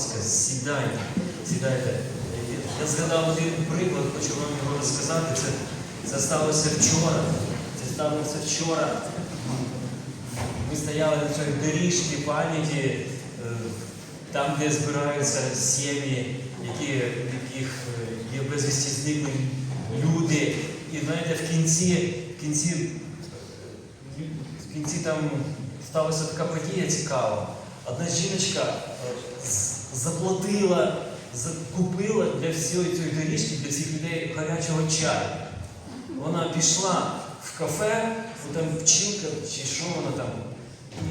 ласка, сідайте, сідайте. Я згадав один приклад, хочу вам його розказати. Це, це сталося вчора. Це сталося вчора. Ми стояли на цій доріжці пам'яті, е, там, де збираються сім'ї, які, яких е, є безвісті зниклі люди. І знаєте, в кінці, в кінці, в кінці там сталася така подія цікава. Одна жіночка е, заплатила, закупила для всієї цієї доріжки, для всіх людей гарячого чаю. Вона пішла в кафе, там вчинка чи що вона там,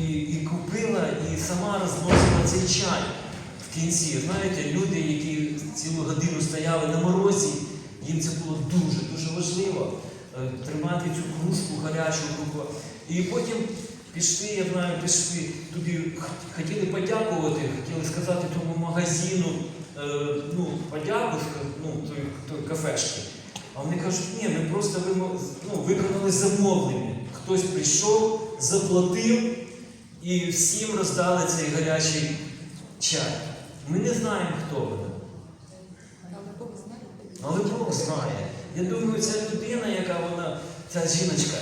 і, і купила, і сама розносила цей чай в кінці. Знаєте, люди, які цілу годину стояли на морозі, їм це було дуже дуже важливо е, тримати цю кружку гарячу. І потім пішли, я знаю, пішли туди, хотіли подякувати, хотіли сказати тому магазину, е, ну, подяку, ну, той, той кафешки. А вони кажуть, ні, ми просто ну, виконали замовлення. Хтось прийшов, заплатив і всім роздали цей гарячий чай. Ми не знаємо, хто вона. Але Бог знає. Я думаю, ця людина, яка вона, ця жіночка,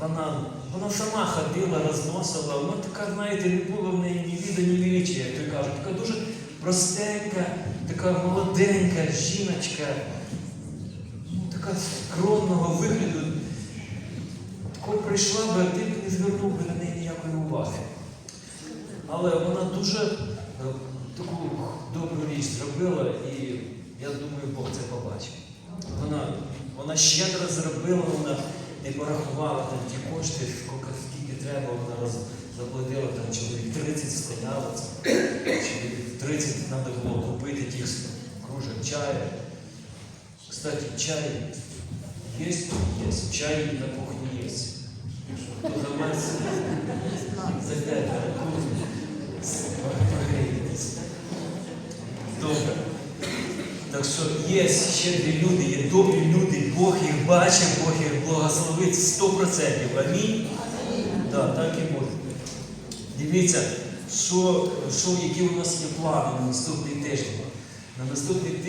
вона, вона сама ходила, розносила, вона така, знаєте, не було в неї ні віда, ні величия, як то кажуть. Така дуже простенька, така молоденька жіночка, ну, така скромного вигляду. Тако прийшла би, а ти б не звернув би на неї ніякої уваги. Але вона дуже е, таку добру річ зробила, і я думаю, Бог це побачив. Вона, вона щедро зробила, вона не порахувала там ті кошти, скільки, треба, вона роз, заплатила там чоловік 30 стояло, чоловік 30 треба було купити тих кружок чаю. Кстати, чай є? Є. Чай на кухні є. Хто займається? Зайдете на кухню. Прогрійтесь. Добре. Так що є щедрі люди, є добрі люди, Бог їх бачить, Бог їх благословить 100%. Амінь. Да, так і може. Дивіться, що, що, які у нас є плани на наступний тиждень. На наступний тиждень.